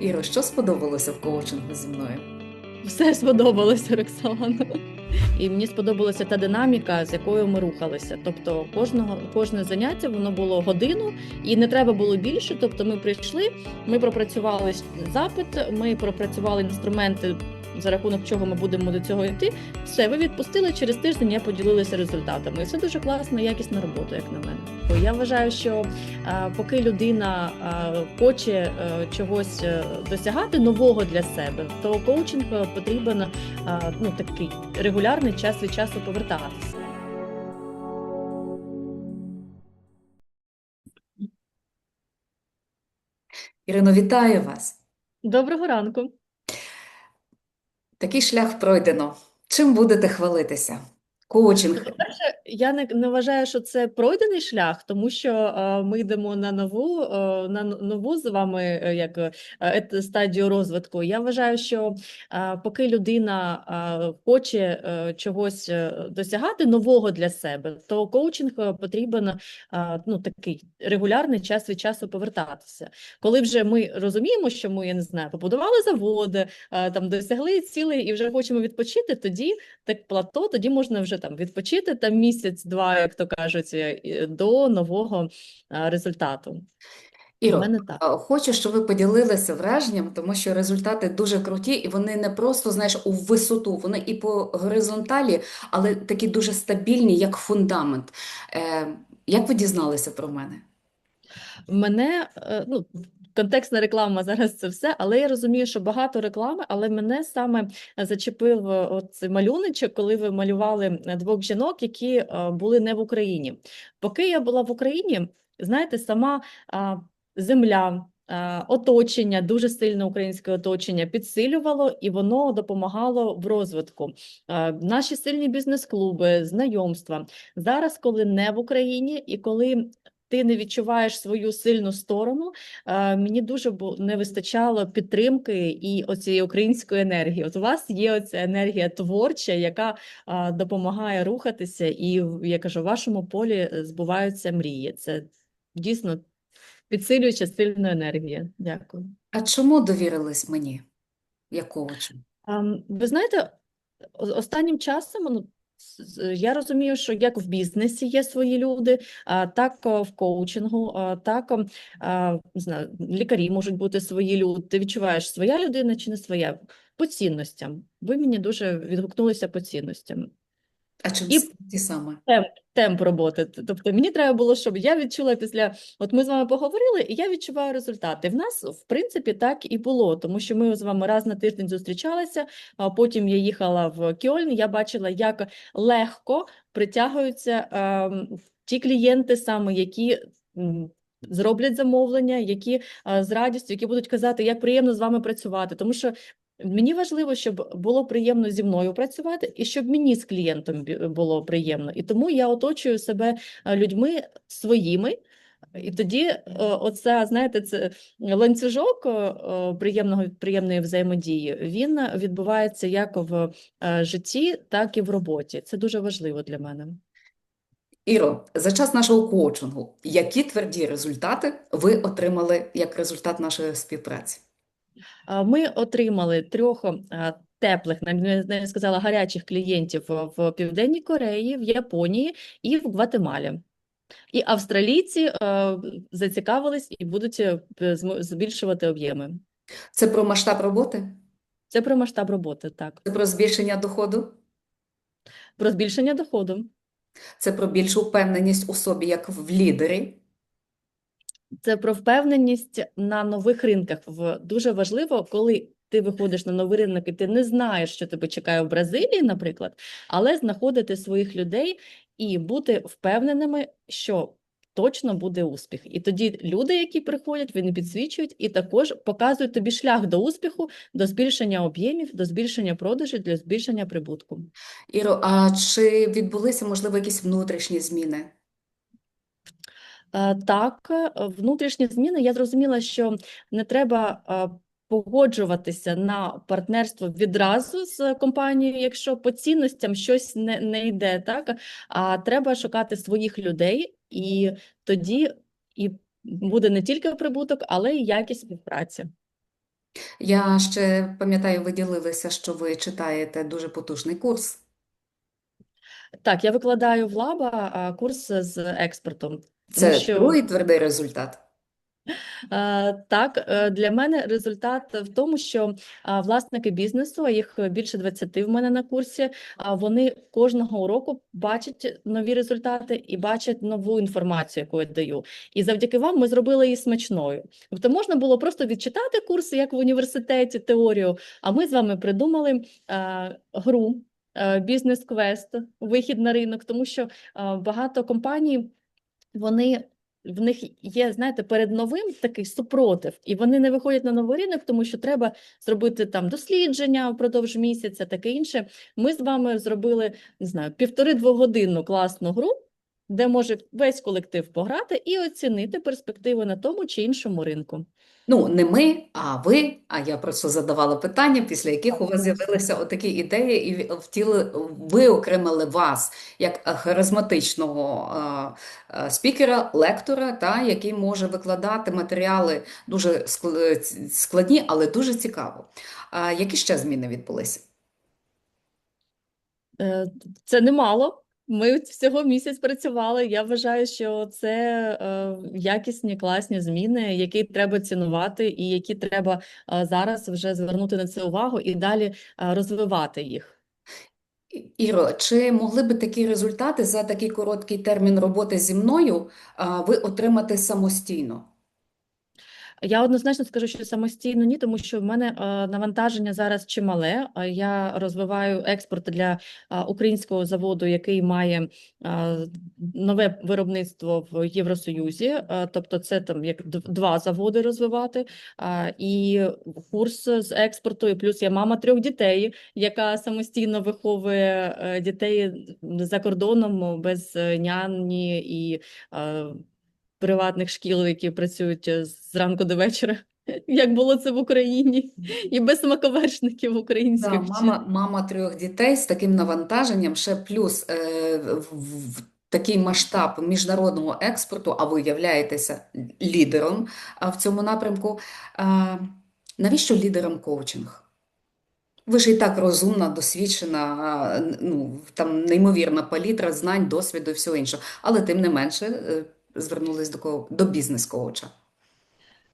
Іро, що сподобалося в коучингу зі мною? Все сподобалося, Роксолана. І мені сподобалася та динаміка, з якою ми рухалися. Тобто, кожного кожне заняття воно було годину, і не треба було більше. Тобто, ми прийшли, ми пропрацювали запит, ми пропрацювали інструменти, за рахунок чого ми будемо до цього йти. Все, ви відпустили через тиждень. Я поділилася результатами. І це дуже класна, якісна робота, як на мене. Я вважаю, що а, поки людина а, хоче а, чогось е, досягати нового для себе, то коучинг е, потрібен ну такий регулярний час від часу повертатися. Ірино, вітаю вас! Доброго ранку. Такий шлях пройдено. Чим будете хвалитися? Коучинг. По-перше, я не, не вважаю, що це пройдений шлях, тому що е, ми йдемо на нову, е, на нову з вами е, як е, стадію розвитку. Я вважаю, що е, поки людина е, хоче е, чогось е, досягати нового для себе, то коучинг е, потрібен е, ну такий регулярний час від часу повертатися. Коли вже ми розуміємо, що ми я не знаю, побудували заводи, е, там досягли цілей і вже хочемо відпочити, тоді так плато, тоді можна вже там відпочити там місяць-два, як то кажуть, е, до нового е, результату. Іро, мене так. хочу, щоб ви поділилися враженням, тому що результати дуже круті, і вони не просто, знаєш, у висоту, вони і по горизонталі, але такі дуже стабільні, як фундамент. Е, як ви дізналися про мене? Мене е, ну. Контекстна реклама зараз це все, але я розумію, що багато реклами, але мене саме зачепив е, от цей малюночок, коли ви малювали е, двох жінок, які е, були не в Україні. Поки я була в Україні, знаєте, сама земля, оточення, дуже сильне українське оточення підсилювало і воно допомагало в розвитку. Наші сильні бізнес-клуби, знайомства. Зараз, коли не в Україні, і коли ти не відчуваєш свою сильну сторону, е, мені дуже не вистачало підтримки і оцієї української енергії. От у вас є оця енергія творча, яка допомагає рухатися, і я кажу, в вашому полі е, збуваються мрії. Це дійсно підсилююча сильна енергія. Дякую. А чому довірились мені, як коучу? Ви знаєте, останнім часом ну, я розумію, що як в бізнесі є свої люди, так в коучингу, так знаю, лікарі можуть бути свої люди. Ти відчуваєш, своя людина чи не своя? По цінностям. Ви мені дуже відгукнулися по цінностям. А чим І- ті саме? Темп, темп роботи. Тобто мені треба було, щоб я відчула після. От ми з вами поговорили, і я відчуваю результати. В нас, в принципі, так і було, тому що ми з вами раз на тиждень зустрічалися. А потім я їхала в Кьольн. Я бачила, як легко притягуються ем, ті клієнти, саме які. Зроблять замовлення, які а, з радістю, які будуть казати, як приємно з вами працювати, тому що Мені важливо, щоб було приємно зі мною працювати, і щоб мені з клієнтом було приємно. І тому я оточую себе е, людьми своїми. І тоді е, оце, знаєте, це ланцюжок е, приємного приємної взаємодії. Він відбувається як в житті, так і в роботі. Це дуже важливо для мене. Іро, за час нашого коучингу, які тверді результати ви отримали як результат нашої співпраці? Ми отримали трьох теплих, не сказала, гарячих клієнтів в Південній Кореї, в Японії і в Гватемалі. І австралійці зацікавились і будуть е, збільшувати об'єми. Це про масштаб роботи? Це про масштаб роботи, так. Це про збільшення доходу? Про збільшення доходу. Це про більшу впевненість у собі, як в лідері? Це про впевненість на нових ринках. Дуже важливо, коли ти виходиш на новий ринок і ти не знаєш, що тебе чекає в Бразилії, наприклад, але знаходити своїх людей і бути впевненими, що точно буде успіх. І тоді люди, які приходять, вони підсвічують і також показують тобі шлях до успіху, до збільшення об'ємів, до збільшення продажів, для збільшення прибутку. Іро, а чи відбулися, можливо, якісь внутрішні зміни? Е, Так, е, внутрішні зміни. Я зрозуміла, що не треба е, погоджуватися на партнерство відразу з компанією, якщо по цінностям щось не, не йде, так? А треба шукати своїх людей, і тоді і буде не тільки прибуток, але й якість співпраці. Я ще пам'ятаю, ви ділилися, що ви читаєте дуже потужний курс. Так, я викладаю в Лаба курс з експорту, Це що другий твердий результат. Е, Так, е, для мене результат в тому, що власники бізнесу, а їх більше 20 в мене на курсі, вони кожного уроку бачать нові результати і бачать нову інформацію, яку я даю. І завдяки вам ми зробили її смачною. Тобто можна було просто відчитати курси, як в університеті, теорію, а ми з вами придумали е, гру. Бізнес-квест, вихід на ринок, тому що багато компаній вони в них є, знаєте, перед новим такий супротив, і вони не виходять на новий ринок, тому що треба зробити там дослідження впродовж місяця, таке інше. Ми з вами зробили не знаю, півтори-двогодинну класну гру, де може весь колектив пограти і оцінити перспективи на тому чи іншому ринку. Ну, не ми, а ви. А я просто задавала питання, після яких у вас з'явилися отакі ідеї, і втіли, виокремили вас як харизматичного е, е, спікера, лектора, та, який може викладати матеріали дуже складні, але дуже цікаво. А які ще зміни відбулися? Е, Це немало. Ми всього місяць працювали. Я вважаю, що це е, якісні, класні зміни, які треба цінувати, і які треба е, зараз вже звернути на це увагу і далі е, розвивати їх. Іро, чи могли би такі результати за такий короткий термін роботи зі мною а, ви отримати самостійно? Я однозначно скажу, що самостійно ні, тому що в мене е, навантаження зараз чимале. Е, Я розвиваю експорт для е, українського заводу, який має нове виробництво в Євросоюзі. Тобто, це там як два заводи розвивати. І курс з експорту, і плюс я мама трьох дітей, яка самостійно виховує дітей за кордоном без няні і. Е, приватних шкіл, які працюють е, зранку до вечора, як було це в Україні, і без смаковершників Да, українських. мама, мама трьох дітей з таким навантаженням, ще плюс е, в, в такий масштаб міжнародного експорту, а ви являєтеся лідером в цьому напрямку. А, навіщо лідерам коучинг? Ви ж і так розумна, досвідчена, ну, там неймовірна палітра знань, досвіду і всього іншого. Але тим не менше е, звернулись до кого? До бізнес-коуча.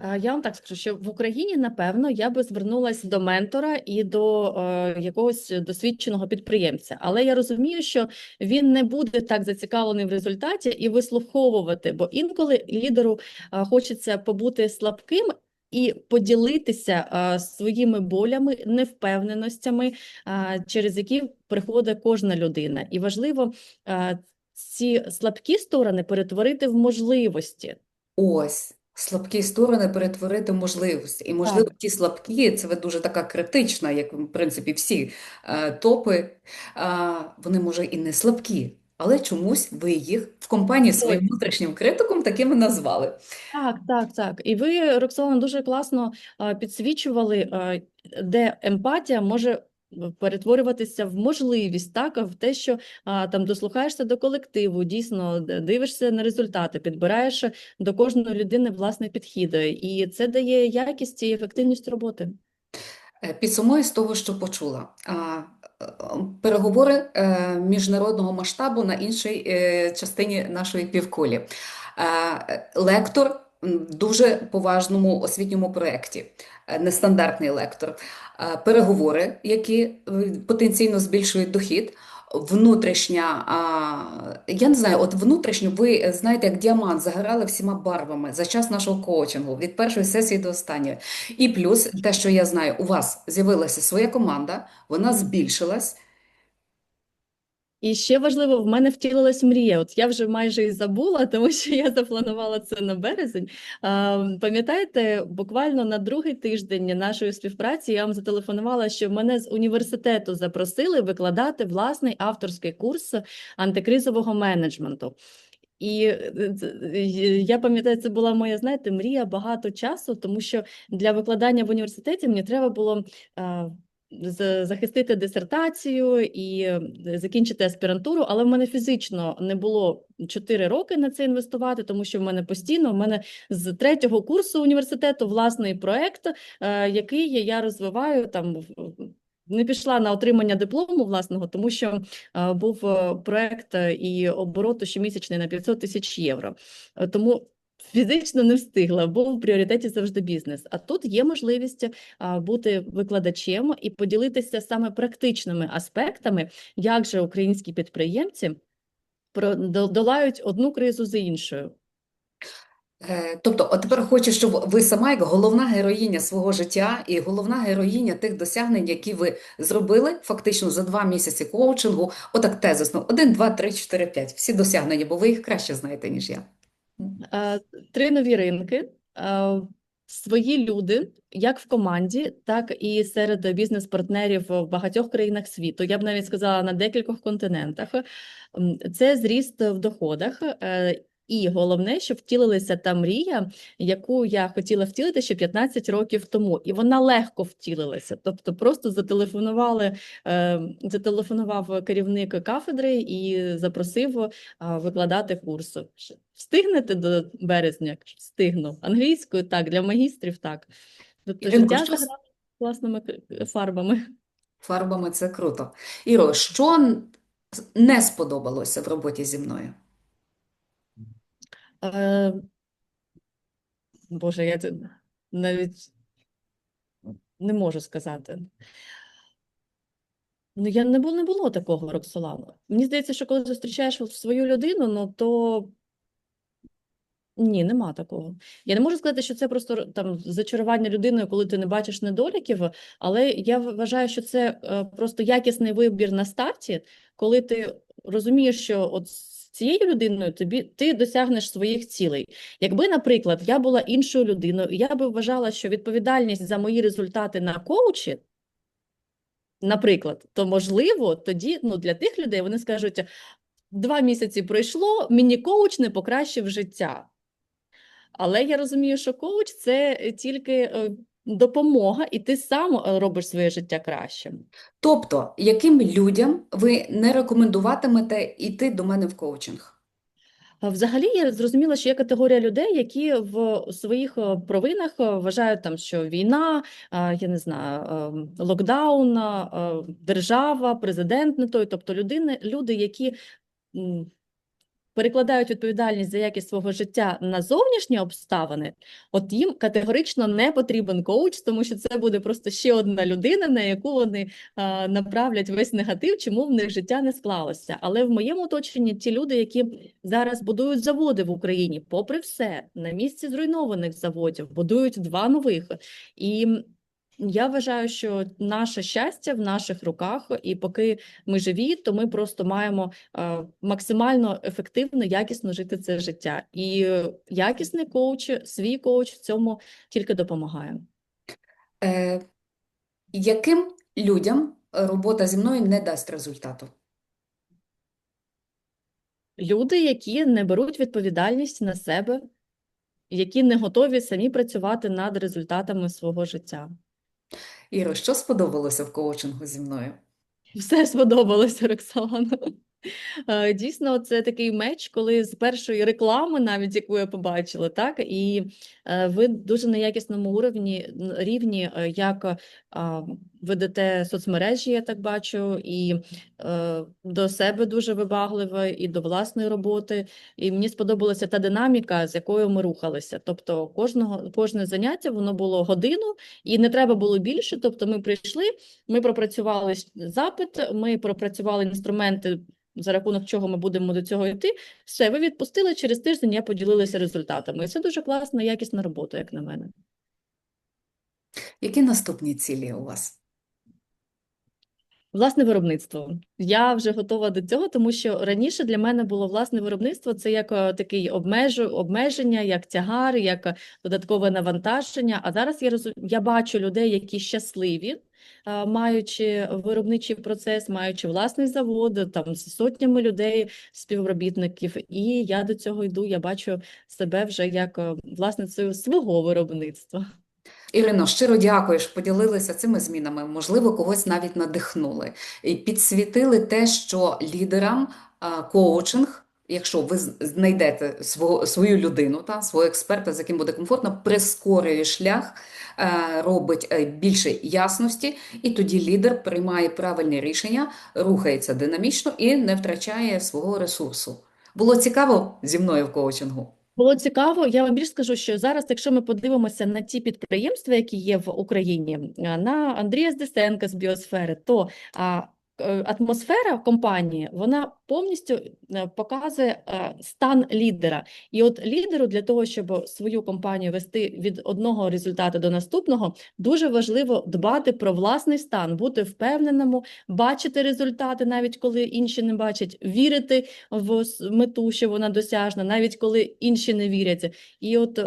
Е, Я вам так скажу, що в Україні, напевно, я би звернулася до ментора і до е, якогось досвідченого підприємця. Але я розумію, що він не буде так зацікавлений в результаті і вислуховувати, бо інколи лідеру е, хочеться побути слабким. І поділитися е, своїми болями, невпевненостями, е, через які приходить кожна людина. І важливо е, ці слабкі сторони перетворити в можливості. Ось, слабкі сторони перетворити в можливості. І, можливо, ті слабкі, це дуже така критична, як, в принципі, всі е, топи, а, вони, може, і не слабкі, але чомусь ви їх в компанії зі своїм внутрішнім критиком такими назвали. Так, так, так. І ви, Роксолана, дуже класно а, підсвічували, а, де емпатія може перетворюватися в можливість, так, в те, що а, там дослухаєшся до колективу, дійсно дивишся на результати, підбираєш до кожної людини власний підхід, і це дає якість і ефективність роботи. Е, Підсумую з того, що почула. Е, Переговори е, міжнародного масштабу на іншій е, частині нашої півкулі. Е, Лектор дуже поважному освітньому проєкті, е, нестандартний лектор. Е, Переговори, які е, потенційно збільшують дохід. Внутрішня, я не знаю, от внутрішньо ви знаєте, як діамант загорали всіма барвами за час нашого коучингу, від першої сесії до останньої. І плюс те, що я знаю, у вас з'явилася своя команда, вона збільшилась. І ще важливо, в мене втілилась мрія. От я вже майже і забула, тому що я запланувала це на березень. Пам'ятаєте, буквально на другий тиждень нашої співпраці я вам зателефонувала, що мене з університету запросили викладати власний авторський курс антикризового менеджменту. І е, е, я пам'ятаю, це була моя, знаєте, мрія багато часу, тому що для викладання в університеті мені треба було. Захистити дисертацію і е, закінчити аспірантуру, але в мене фізично не було 4 роки на це інвестувати, тому що в мене постійно, в мене з третього курсу університету власний проект, е, який я розвиваю там. Не пішла на отримання диплому власного, тому що е, був проект і обороту щомісячний на 500 тисяч євро. Тому фізично не встигла, був в пріоритеті завжди бізнес. А тут є можливість бути викладачем і поділитися саме практичними аспектами, як же українські підприємці долають одну кризу за іншою. Е, Тобто, от тепер хочу, щоб ви сама, як головна героїня свого життя і головна героїня тих досягнень, які ви зробили фактично за два місяці коучингу, отак тезисно, один, два, три, чотири, п'ять. Всі досягнення, бо ви їх краще знаєте, ніж я. Е, Три нові ринки, е, свої люди, як в команді, так і серед бізнес-партнерів в багатьох країнах світу. Я б навіть сказала на декількох континентах. Це зріст в доходах. Е, І головне, що втілилася та мрія, яку я хотіла втілити ще 15 років тому, і вона легко втілилася. Тобто, просто зателефонували, е, зателефонував керівник кафедри і запросив викладати курсу. Ш- Встигнете до березня? Встигну. Англійською так, для магістрів так. Тобто життя с- класними фарбами. Фарбами це круто. Іро, що не сподобалося в роботі зі мною? Е, Боже, я навіть не можу сказати. Ну, я не було, не було такого, Роксолана. Мені здається, що коли зустрічаєш свою людину, ну то ні, нема такого. Я не можу сказати, що це просто там зачарування людиною, коли ти не бачиш недоліків, але я вважаю, що це е, просто якісний вибір на старті, коли ти розумієш, що от цією людиною тобі ти досягнеш своїх цілей. Якби, наприклад, я була іншою людиною, і я би вважала, що відповідальність за мої результати на коучі, наприклад, то можливо, тоді ну, для тих людей вони скажуть: два місяці пройшло, мені коуч не покращив життя. Але я розумію, що коуч це тільки е, допомога, і ти сам е, робиш своє життя кращим. Тобто, яким людям ви не рекомендуватимете йти до мене в коучинг? Взагалі, я зрозуміла, що є категорія людей, які в своїх е, провинах е, вважають там, що війна, е, я не знаю, локдаун, е, держава, президент не той, тобто людини, люди, які перекладають відповідальність за якість свого життя на зовнішні обставини, от їм категорично не потрібен коуч, тому що це буде просто ще одна людина, на яку вони а, направлять весь негатив, чому в них життя не склалося. Але в моєму оточенні ті люди, які зараз будують заводи в Україні, попри все, на місці зруйнованих заводів, будують два нових. І я вважаю, що наше щастя в наших руках, і поки ми живі, то ми просто маємо е, максимально ефективно, якісно жити це життя. І е, якісний коуч, свій коуч в цьому тільки допомагає. Е, яким людям робота зі мною не дасть результату? Люди, які не беруть відповідальність на себе, які не готові самі працювати над результатами свого життя. Іро, що сподобалося в коучингу зі мною? Все сподобалося, Роксолана. Е, Дійсно, це такий меч, коли з першої реклами, навіть яку я побачила, так і е, ви дуже на якісному уровні рівні, е, як ведете соцмережі, я так бачу, і до себе дуже вибагливе, і до власної роботи. І мені сподобалася та динаміка, з якою ми рухалися. Тобто, кожного кожне заняття воно було годину, і не треба було більше. Тобто, ми прийшли, ми пропрацювали запит, ми пропрацювали інструменти, за рахунок чого ми будемо до цього йти. Все, ви відпустили через тиждень, я поділилася результатами. І це дуже класна, якісна робота, як на мене. Які наступні цілі у вас? Власне виробництво. Я вже готова до цього, тому що раніше для мене було власне виробництво це як е, такий обмежу, обмеження, як тягар, як додаткове навантаження. А зараз я розум... я бачу людей, які щасливі, е, маючи виробничий процес, маючи власний завод, там з сотнями людей, співробітників. І я до цього йду. Я бачу себе вже як е, власницею свого виробництва. Ірино, щиро дякую, що поділилися цими змінами. Можливо, когось навіть надихнули і підсвітили те, що лідерам коучинг, якщо ви знайдете свого, свою людину, та, свого експерта, з яким буде комфортно, прискорює шлях, е, робить е, більше ясності, і тоді лідер приймає правильні рішення, рухається динамічно і не втрачає свого ресурсу. Було цікаво зі мною в коучингу. Було цікаво. Я вам більш скажу, що зараз, якщо ми подивимося на ті підприємства, які є в Україні, на Андрія Здесенка з біосфери, то е, атмосфера компанії вона повністю е, показує е, стан лідера. І от лідеру для того, щоб свою компанію вести від одного результату до наступного, дуже важливо дбати про власний стан, бути впевненому, бачити результати, навіть коли інші не бачать, вірити в мету, що вона досяжна, навіть коли інші не вірять. І от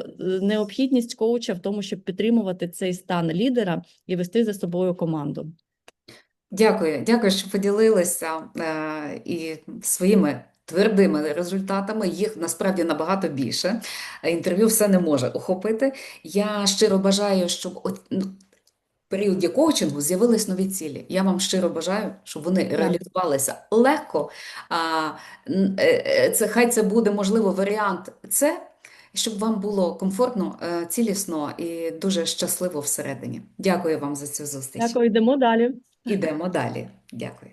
необхідність коуча в тому, щоб підтримувати цей стан лідера і вести за собою команду. Дякую, дякую, що поділилися е, і своїми твердими результатами. Їх насправді набагато більше. Інтерв'ю все не може охопити. Я щиро бажаю, щоб от, ну, в періоді коучингу з'явились нові цілі. Я вам щиро бажаю, щоб вони реалізувалися легко. А, е, е, це хай це буде можливо варіант це. Щоб вам було комфортно, цілісно і дуже щасливо всередині. Дякую вам за цю зустріч. Дякую, йдемо далі. Ідемо далі. Дякую.